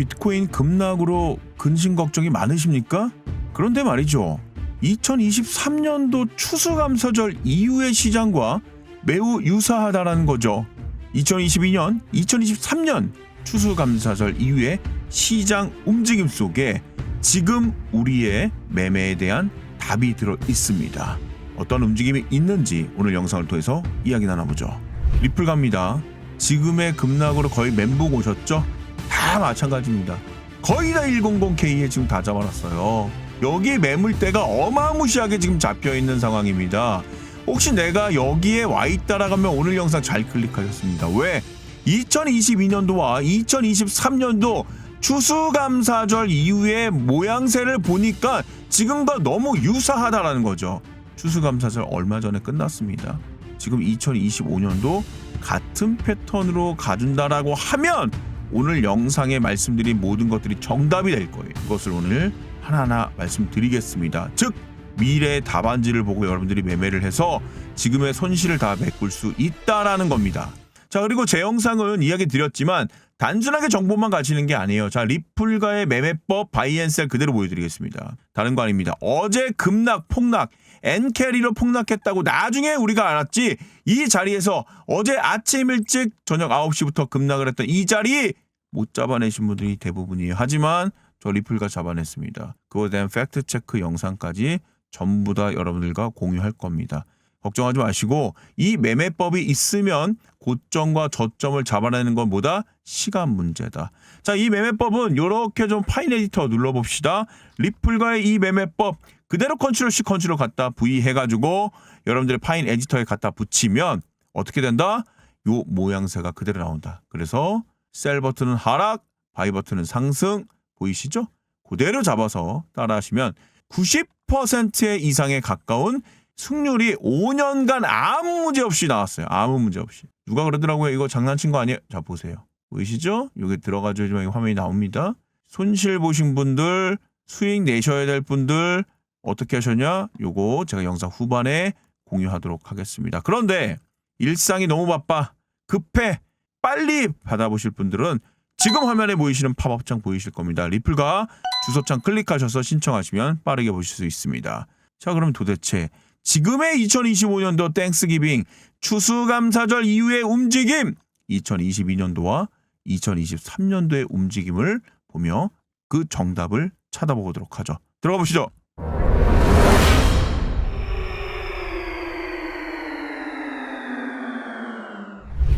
비트코인 급락으로 근심 걱정이 많으십니까? 그런데 말이죠. 2023년도 추수감사절 이후의 시장과 매우 유사하다라는 거죠. 2022년, 2023년 추수감사절 이후의 시장 움직임 속에 지금 우리의 매매에 대한 답이 들어 있습니다. 어떤 움직임이 있는지 오늘 영상을 통해서 이야기 나눠보죠. 리플 갑니다. 지금의 급락으로 거의 멘붕 오셨죠? 다 마찬가지입니다. 거의 다 100K에 지금 다 잡아놨어요. 여기 매물대가 어마무시하게 지금 잡혀 있는 상황입니다. 혹시 내가 여기에 와 있다라고 하면 오늘 영상 잘 클릭하셨습니다. 왜? 2022년도와 2023년도 추수감사절 이후의 모양새를 보니까 지금과 너무 유사하다라는 거죠. 추수감사절 얼마 전에 끝났습니다. 지금 2025년도 같은 패턴으로 가준다라고 하면 오늘 영상에 말씀드린 모든 것들이 정답이 될 거예요. 그것을 오늘 하나하나 말씀드리겠습니다. 즉 미래의 답안지를 보고 여러분들이 매매를 해서 지금의 손실을 다 메꿀 수 있다라는 겁니다. 자 그리고 제 영상은 이야기 드렸지만 단순하게 정보만 가지는 게 아니에요. 자 리플과의 매매법 바이앤셀 그대로 보여드리겠습니다. 다른 거 아닙니다. 어제 급락 폭락 엔캐리로 폭락했다고 나중에 우리가 알았지 이 자리에서 어제 아침 일찍 저녁 9시부터 급락을 했던 이 자리 못 잡아내신 분들이 대부분이에요. 하지만 저 리플과 잡아냈습니다. 그거에 대한 팩트 체크 영상까지 전부 다 여러분들과 공유할 겁니다. 걱정하지 마시고 이 매매법이 있으면 고점과 저점을 잡아내는 것보다 시간 문제다. 자, 이 매매법은 이렇게 좀 파인 에디터 눌러봅시다. 리플과의 이 매매법 그대로 컨트롤 C 컨트롤 갖다 V 해가지고 여러분들의 파인 에디터에 갖다 붙이면 어떻게 된다? 요 모양새가 그대로 나온다. 그래서 셀 버튼은 하락, 바이 버튼은 상승 보이시죠? 그대로 잡아서 따라하시면 90% 이상에 가까운 승률이 5년간 아무 문제 없이 나왔어요. 아무 문제 없이. 누가 그러더라고요. 이거 장난친 거 아니에요? 자 보세요. 보이시죠? 여기 들어가죠. 지금 화면이 나옵니다. 손실 보신 분들, 수익 내셔야 될 분들 어떻게 하셨냐? 요거 제가 영상 후반에 공유하도록 하겠습니다. 그런데 일상이 너무 바빠, 급해, 빨리 받아보실 분들은 지금 화면에 보이시는 팝업창 보이실 겁니다. 리플과 주소창 클릭하셔서 신청하시면 빠르게 보실 수 있습니다. 자, 그럼 도대체 지금의 2025년도 땡스기빙 추수감사절 이후의 움직임 2022년도와 2023년도의 움직임을 보며 그 정답을 찾아보도록 하죠. 들어가 보시죠.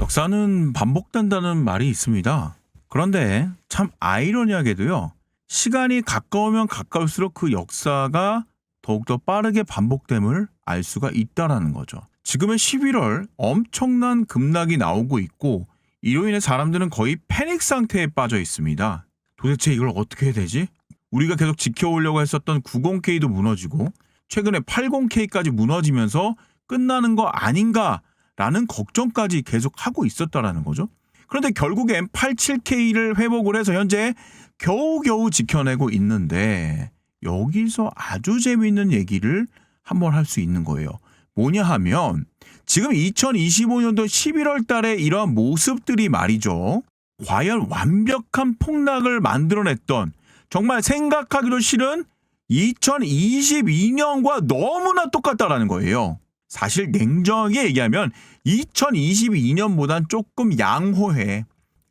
역사는 반복된다는 말이 있습니다. 그런데 참 아이러니하게도요. 시간이 가까우면 가까울수록 그 역사가 더욱더 빠르게 반복됨을 알 수가 있다라는 거죠. 지금의 11월 엄청난 급락이 나오고 있고 이로 인해 사람들은 거의 패닉 상태에 빠져 있습니다. 도대체 이걸 어떻게 해야 되지? 우리가 계속 지켜오려고 했었던 90K도 무너지고 최근에 80K까지 무너지면서 끝나는 거 아닌가라는 걱정까지 계속 하고 있었다라는 거죠. 그런데 결국엔 87K를 회복을 해서 현재 겨우겨우 지켜내고 있는데 여기서 아주 재미있는 얘기를 한번 할 수 있는 거예요. 뭐냐 하면 지금 2025년도 11월 달에 이러한 모습들이 말이죠. 과연 완벽한 폭락을 만들어냈던 정말 생각하기도 싫은 2022년과 너무나 똑같다라는 거예요. 사실 냉정하게 얘기하면 2022년보단 조금 양호해.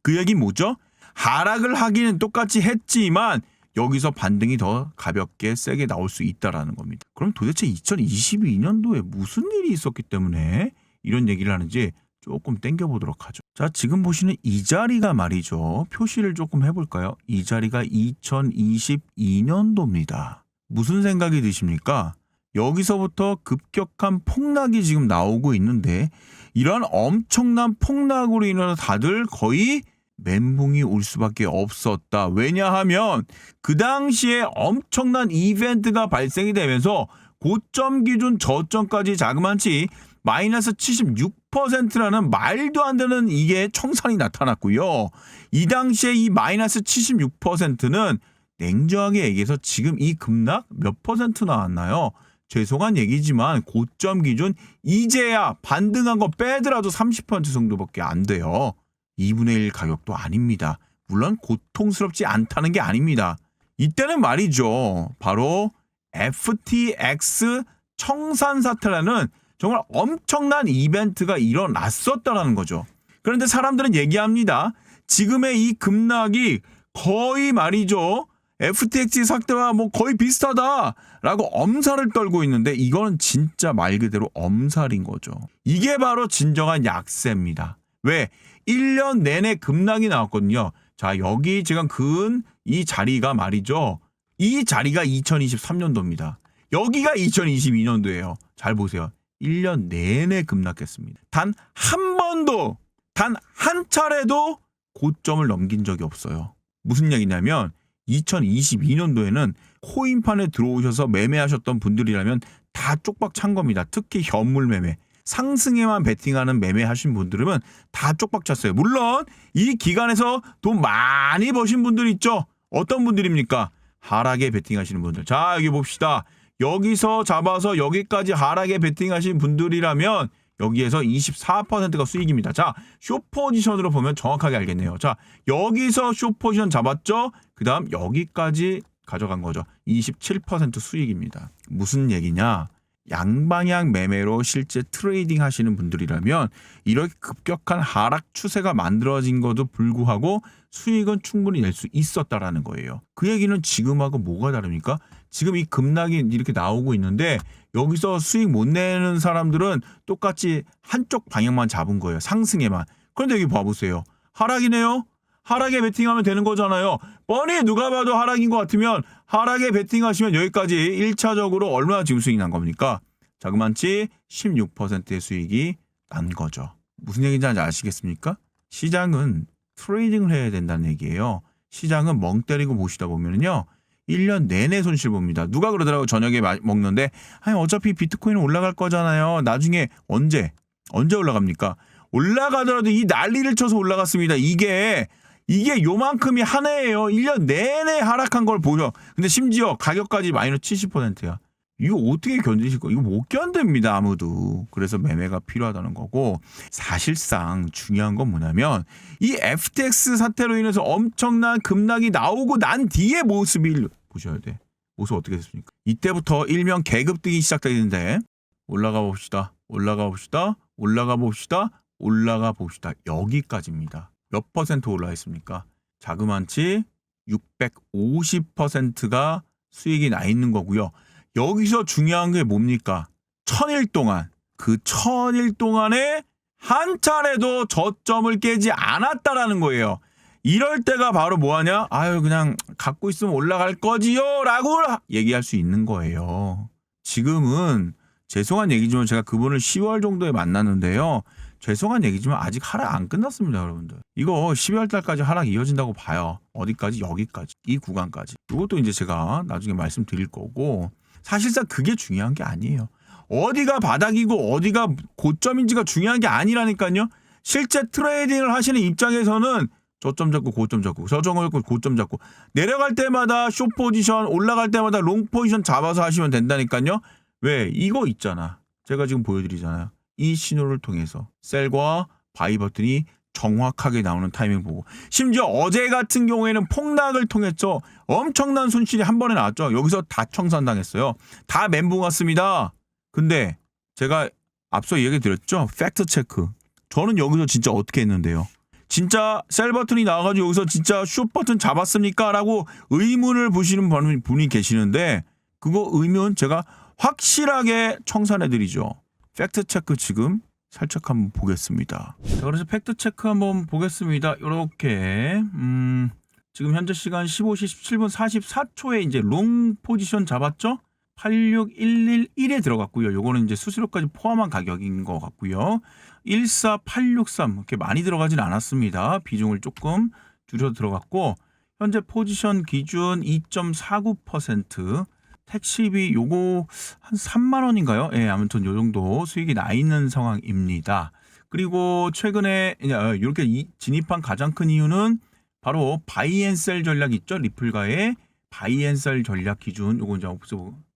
그 얘기 뭐죠? 하락을 하기는 똑같이 했지만 여기서 반등이 더 가볍게 세게 나올 수 있다라는 겁니다. 그럼 도대체 2022년도에 무슨 일이 있었기 때문에 이런 얘기를 하는지 조금 땡겨 보도록 하죠. 자, 지금 보시는 이 자리가 말이죠. 표시를 조금 해 볼까요? 이 자리가 2022년도입니다. 무슨 생각이 드십니까? 여기서부터 급격한 폭락이 지금 나오고 있는데 이런 엄청난 폭락으로 인해서 다들 거의 멘붕이 올 수밖에 없었다. 왜냐하면 그 당시에 엄청난 이벤트가 발생이 되면서 고점 기준 저점까지 자그만치 마이너스 76%라는 말도 안 되는 이게 청산이 나타났고요. 이 당시에 이 마이너스 76%는 냉정하게 얘기해서 지금 이 급락 몇 퍼센트 나왔나요? 죄송한 얘기지만 고점 기준 이제야 반등한 거 빼더라도 30% 정도밖에 안 돼요. 2분의 1 가격도 아닙니다. 물론 고통스럽지 않다는 게 아닙니다. 이때는 말이죠. 바로 FTX 청산 사태라는 정말 엄청난 이벤트가 일어났었다라는 거죠. 그런데 사람들은 얘기합니다. 지금의 이 급락이 거의 말이죠. FTX 사태와 뭐 거의 비슷하다라고 엄살을 떨고 있는데 이거는 진짜 말 그대로 엄살인 거죠. 이게 바로 진정한 약세입니다. 왜? 1년 내내 급락이 나왔거든요. 자, 여기 지금 근 이 자리가 말이죠. 이 자리가 2023년도입니다. 여기가 2022년도예요. 잘 보세요. 1년 내내 급락했습니다. 단 한 번도, 단 한 차례도 고점을 넘긴 적이 없어요. 무슨 얘기냐면 2022년도에는 코인판에 들어오셔서 매매하셨던 분들이라면 다 쪽박 찬 겁니다. 특히 현물 매매. 상승에만 베팅하는 매매 하신 분들은 다 쪽박 찼어요. 물론 이 기간에서 돈 많이 버신 분들 있죠. 어떤 분들입니까? 하락에 베팅하시는 분들. 자 여기 봅시다. 여기서 잡아서 여기까지 하락에 베팅하신 분들이라면 여기에서 24%가 수익입니다. 자, 쇼 포지션으로 보면 정확하게 알겠네요. 자, 여기서 쇼 포지션 잡았죠? 그 다음 여기까지 가져간 거죠. 27% 수익입니다. 무슨 얘기냐? 양방향 매매로 실제 트레이딩 하시는 분들이라면 이렇게 급격한 하락 추세가 만들어진 것도 불구하고 수익은 충분히 낼 수 있었다라는 거예요. 그 얘기는 지금하고 뭐가 다릅니까? 지금 이 급락이 이렇게 나오고 있는데 여기서 수익 못 내는 사람들은 똑같이 한쪽 방향만 잡은 거예요. 상승에만. 그런데 여기 봐보세요. 하락이네요. 하락에 베팅하면 되는 거잖아요. 뻔히 누가 봐도 하락인 것 같으면 하락에 베팅하시면 여기까지 1차적으로 얼마나 지금 수익이 난 겁니까? 자그만치 16%의 수익이 난 거죠. 무슨 얘기인지 아시겠습니까? 시장은 트레이딩을 해야 된다는 얘기예요. 시장은 멍 때리고 보시다 보면요. 1년 내내 손실 봅니다. 누가 그러더라고 저녁에 마- 먹는데 아니 어차피 비트코인은 올라갈 거잖아요. 나중에 언제 언제 올라갑니까? 올라가더라도 이 난리를 쳐서 올라갔습니다. 이게 이게 요만큼이 한 해예요. 1년 내내 하락한 걸 보죠. 근데 심지어 가격까지 마이너스 70%야. 이거 어떻게 견디실 거? 이거 못 견딥니다 아무도. 그래서 매매가 필요하다는 거고 사실상 중요한 건 뭐냐면 이 FTX 사태로 인해서 엄청난 급락이 나오고 난 뒤의 모습을 보셔야 돼. 모습 어떻게 됐습니까? 이때부터 일명 계급등이 시작되는데 올라가 봅시다. 올라가 봅시다. 올라가 봅시다. 올라가 봅시다. 여기까지입니다. 몇 퍼센트 올라 있습니까? 자그만치 650%가 수익이 나 있는 거고요. 여기서 중요한 게 뭡니까? 천일 동안 그 천일 동안에 한 차례도 저점을 깨지 않았다라는 거예요. 이럴 때가 바로 뭐하냐? 아유 그냥 갖고 있으면 올라갈 거지요라고 얘기할 수 있는 거예요. 지금은 죄송한 얘기지만 제가 그분을 10월 정도에 만났는데요. 죄송한 얘기지만 아직 하락 안 끝났습니다, 여러분들. 이거 12월 달까지 하락 이어진다고 봐요. 어디까지? 여기까지. 이 구간까지. 이것도 이제 제가 나중에 말씀드릴 거고 사실상 그게 중요한 게 아니에요. 어디가 바닥이고 어디가 고점인지가 중요한 게 아니라니까요. 실제 트레이딩을 하시는 입장에서는 저점 잡고 고점 잡고 저점 잡고 고점 잡고 내려갈 때마다 쇼 포지션 올라갈 때마다 롱 포지션 잡아서 하시면 된다니까요. 왜 이거 있잖아. 제가 지금 보여드리잖아요. 이 신호를 통해서 셀과 바이 버튼이 정확하게 나오는 타이밍 보고 심지어 어제 같은 경우에는 폭락을 통해서 엄청난 손실이 한 번에 나왔죠. 여기서 다 청산당했어요. 다 멘붕 왔습니다. 근데 제가 앞서 얘기 드렸죠. 팩트 체크. 저는 여기서 진짜 어떻게 했는데요. 진짜 셀 버튼이 나와가지고 여기서 진짜 슛 버튼 잡았습니까? 라고 의문을 보시는 분- 분이 계시는데 그거 의문 제가 확실하게 청산해드리죠. 팩트 체크 지금 살짝 한번 보겠습니다. 자, 그래서 팩트 체크 한번 보겠습니다. 이렇게 음, 지금 현재 시간 15시 17분 44초에 이제 롱 포지션 잡았죠? 86111에 들어갔고요. 요거는 이제 수수료까지 포함한 가격인 것 같고요. 14863 이렇게 많이 들어가진 않았습니다. 비중을 조금 줄여 들어갔고 현재 포지션 기준 2.49% 택시비 요거 한 3만 원인가요? 예, 아무튼 요 정도 수익이 나 있는 상황입니다. 그리고 최근에 어, 이렇게 이- 진입한 가장 큰 이유는 바로 바이앤셀 전략 있죠? 리플가의 바이앤셀 전략 기준 요거 이제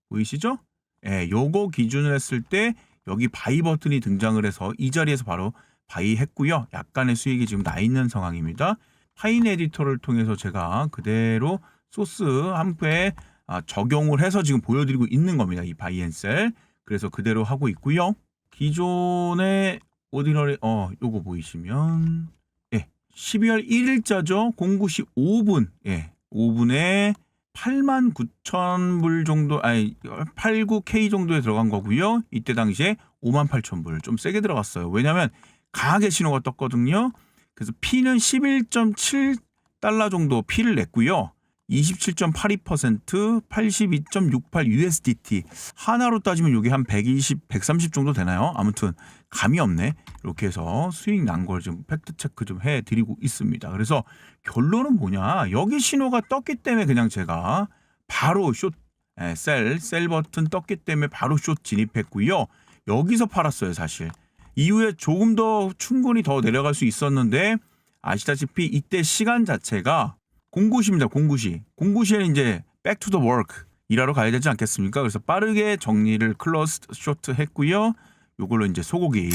보이시죠? 예, 요거 기준을 했을 때 여기 바이 버튼이 등장을 해서 이 자리에서 바로 바이 했고요. 약간의 수익이 지금 나 있는 상황입니다. 파인 에디터를 통해서 제가 그대로 소스 함프에 아, 적용을 해서 지금 보여드리고 있는 겁니다. 이 바이앤셀. 그래서 그대로 하고 있고요. 기존의 오디너리 어 요거 보이시면 예 12월 1일자죠 09시 5분 예 5분에 8만 9천 불 정도 아니 89K 정도에 들어간 거고요 이때 당시에 5만 8천 불 좀 세게 들어갔어요 왜냐면 강하게 신호가 떴거든요 그래서 P는 11.7 달러 정도 P를 냈고요 27.82% 82.68 USDT 하나로 따지면 이게 한 120, 130 정도 되나요? 아무튼 감이 없네. 이렇게 해서 수익 난 걸 좀 팩트 체크 좀 해 드리고 있습니다. 그래서 결론은 뭐냐? 여기 신호가 떴기 때문에 그냥 제가 바로 숏, 에, 셀, 셀 버튼 떴기 때문에 바로 숏 진입했고요. 여기서 팔았어요, 사실. 이후에 조금 더 충분히 더 내려갈 수 있었는데 아시다시피 이때 시간 자체가 공구시입니다. 공구시. 공구시에는 이제 back to the work 일하러 가야 되지 않겠습니까? 그래서 빠르게 정리를 클로스 쇼트 했고요. 요걸로 이제 소고기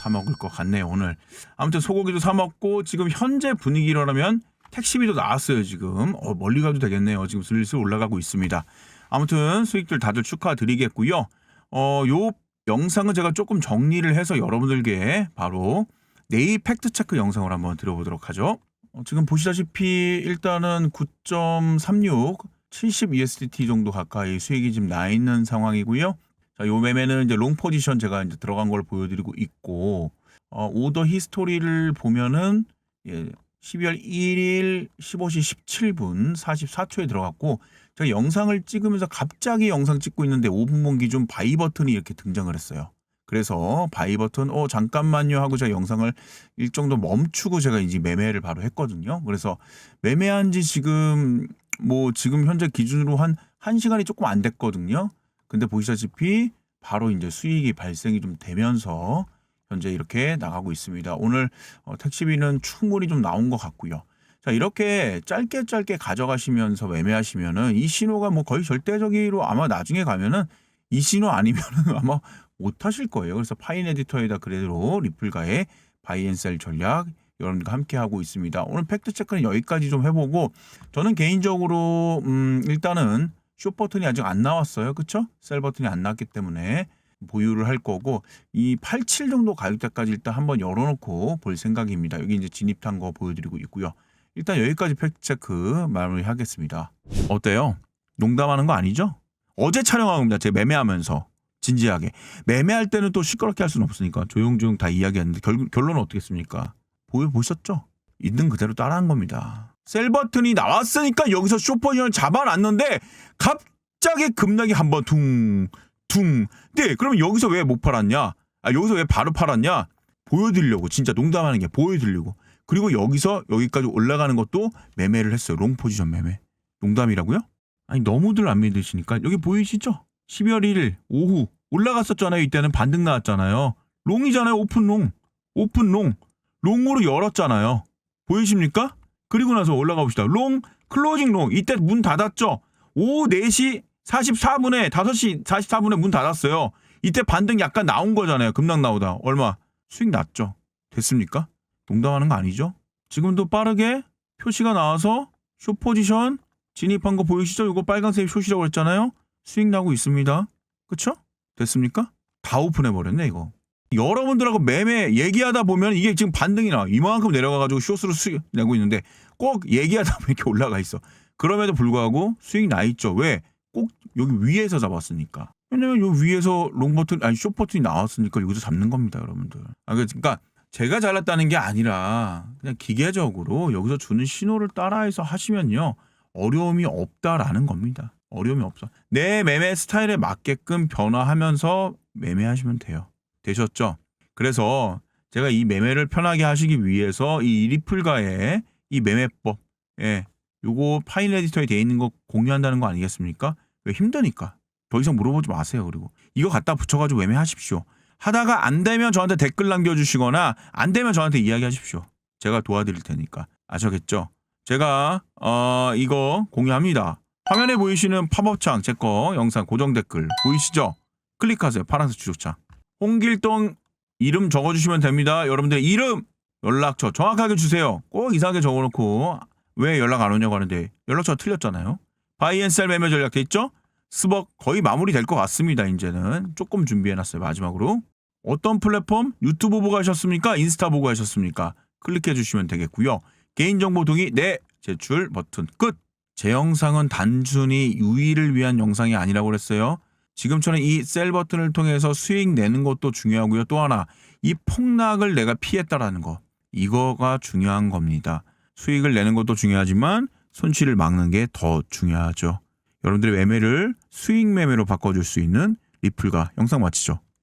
사 먹을 것 같네요, 오늘. 아무튼 소고기도 사 먹고 지금 현재 분위기로라면 택시비도 나왔어요, 지금. 어, 멀리 가도 되겠네요. 지금 슬슬 올라가고 있습니다. 아무튼 수익들 다들 축하드리겠고요. 어, 요 영상은 제가 조금 정리를 해서 여러분들께 바로 내일 팩트 체크 영상을 한번 들어보도록 하죠. 어, 지금 보시다시피 일단은 9.36 70 USDT 정도 가까이 수익이 지금 나 있는 상황이고요. 자, 요 매매는 이제 롱 포지션 제가 이제 들어간 걸 보여드리고 있고 어, 오더 히스토리를 보면은 예, 12월 1일 15시 17분 44초에 들어갔고 제가 영상을 찍으면서 갑자기 영상 찍고 있는데 5분 본 기준 바이 버튼이 이렇게 등장을 했어요. 그래서 바이 버튼 어 잠깐만요 하고 제가 영상을 일정도 멈추고 제가 이제 매매를 바로 했거든요. 그래서 매매한 지 지금 뭐 지금 현재 기준으로 한 1시간이 조금 안 됐거든요. 근데 보시다시피 바로 이제 수익이 발생이 좀 되면서 현재 이렇게 나가고 있습니다. 오늘 어, 택시비는 충분히 좀 나온 것 같고요. 자 이렇게 짧게 짧게 가져가시면서 매매하시면은 이 신호가 뭐 거의 절대적으로 아마 나중에 가면은 이 신호 아니면은 아마 못 하실 거예요. 그래서 파인 에디터에다 그대로 리플가의 바이앤셀 전략 여러분들과 함께 하고 있습니다. 오늘 팩트 체크는 여기까지 좀 해보고 저는 개인적으로 음 일단은 쇼 버튼이 아직 안 나왔어요. 그쵸? 셀 버튼이 안 나왔기 때문에 보유를 할 거고 이 87 정도 가격대까지 일단 한번 열어놓고 볼 생각입니다. 여기 이제 진입한 거 보여드리고 있고요. 일단 여기까지 팩트 체크 마무리하겠습니다. 어때요? 농담하는 거 아니죠? 어제 촬영한 겁니다. 제가 매매하면서 진지하게 매매할 때는 또 시끄럽게 할 수는 없으니까 조용조용 다 이야기했는데 결, 결론은 어떻겠습니까? 보여 보셨죠? 있는 그대로 따라한 겁니다. 셀 버튼이 나왔으니까 여기서 쇼퍼전을 잡아놨는데 갑자기 급락이 한번 둥 둥. 네, 그러면 여기서 왜 못 팔았냐? 아, 여기서 왜 바로 팔았냐? 보여드리려고 진짜 농담하는 게 보여드리려고. 그리고 여기서 여기까지 올라가는 것도 매매를 했어요. 롱 포지션 매매. 농담이라고요? 아니 너무들 안 믿으시니까 여기 보이시죠? 12월 1일 오후 올라갔었잖아요. 이때는 반등 나왔잖아요. 롱이잖아요. 오픈 롱. 오픈 롱. 롱으로 열었잖아요. 보이십니까? 그리고 나서 올라가 봅시다. 롱, 클로징 롱. 이때 문 닫았죠? 오후 4시 44분에 5시 44분에 문 닫았어요. 이때 반등 약간 나온 거잖아요. 급락 나오다. 얼마? 수익 났죠. 됐습니까? 농담하는 거 아니죠? 지금도 빠르게 표시가 나와서 쇼 포지션 진입한 거 보이시죠? 이거 빨간색 숏이라고 했잖아요. 수익 나고 있습니다. 그쵸? 됐습니까? 다 오픈해 버렸네 이거. 여러분들하고 매매 얘기하다 보면 이게 지금 반등이 나 이만큼 내려가가지고 쇼스로 수익 내고 있는데 꼭 얘기하다 보면 이렇게 올라가 있어. 그럼에도 불구하고 수익 나 있죠. 왜? 꼭 여기 위에서 잡았으니까. 왜냐면 요 위에서 롱 버튼 아니 쇼 버튼이 나왔으니까 여기서 잡는 겁니다, 여러분들. 아 그러니까 제가 잘났다는 게 아니라 그냥 기계적으로 여기서 주는 신호를 따라해서 하시면요 어려움이 없다라는 겁니다. 어려움이 없어. 내 매매 스타일에 맞게끔 변화하면서 매매하시면 돼요. 되셨죠? 그래서 제가 이 매매를 편하게 하시기 위해서 이 리플가의 이 매매법, 예, 요거 파일 에디터에 돼 있는 거 공유한다는 거 아니겠습니까? 왜 힘드니까. 더 이상 물어보지 마세요. 그리고 이거 갖다 붙여가지고 매매하십시오. 하다가 안 되면 저한테 댓글 남겨주시거나 안 되면 저한테 이야기하십시오. 제가 도와드릴 테니까 아셨겠죠? 제가 어 이거 공유합니다. 화면에 보이시는 팝업창 제 거 영상 고정 댓글 보이시죠? 클릭하세요. 파란색 주소창. 홍길동 이름 적어주시면 됩니다. 여러분들의 이름 연락처 정확하게 주세요. 꼭 이상하게 적어놓고 왜 연락 안 오냐고 하는데 연락처가 틀렸잖아요. 바이앤셀 매매 전략 돼 있죠? 스벅 거의 마무리 될 것 같습니다. 이제는 조금 준비해놨어요. 마지막으로 어떤 플랫폼 유튜브 보고 하셨습니까? 인스타 보고 하셨습니까? 클릭해 주시면 되겠고요. 개인정보 동의 네 제출 버튼 끝. 제 영상은 단순히 유의를 위한 영상이 아니라고 그랬어요. 지금처럼 이 셀 버튼을 통해서 수익 내는 것도 중요하고요. 또 하나 이 폭락을 내가 피했다라는 거 이거가 중요한 겁니다. 수익을 내는 것도 중요하지만 손실을 막는 게 더 중요하죠. 여러분들의 매매를 수익 매매로 바꿔줄 수 있는 리플과 영상 마치죠.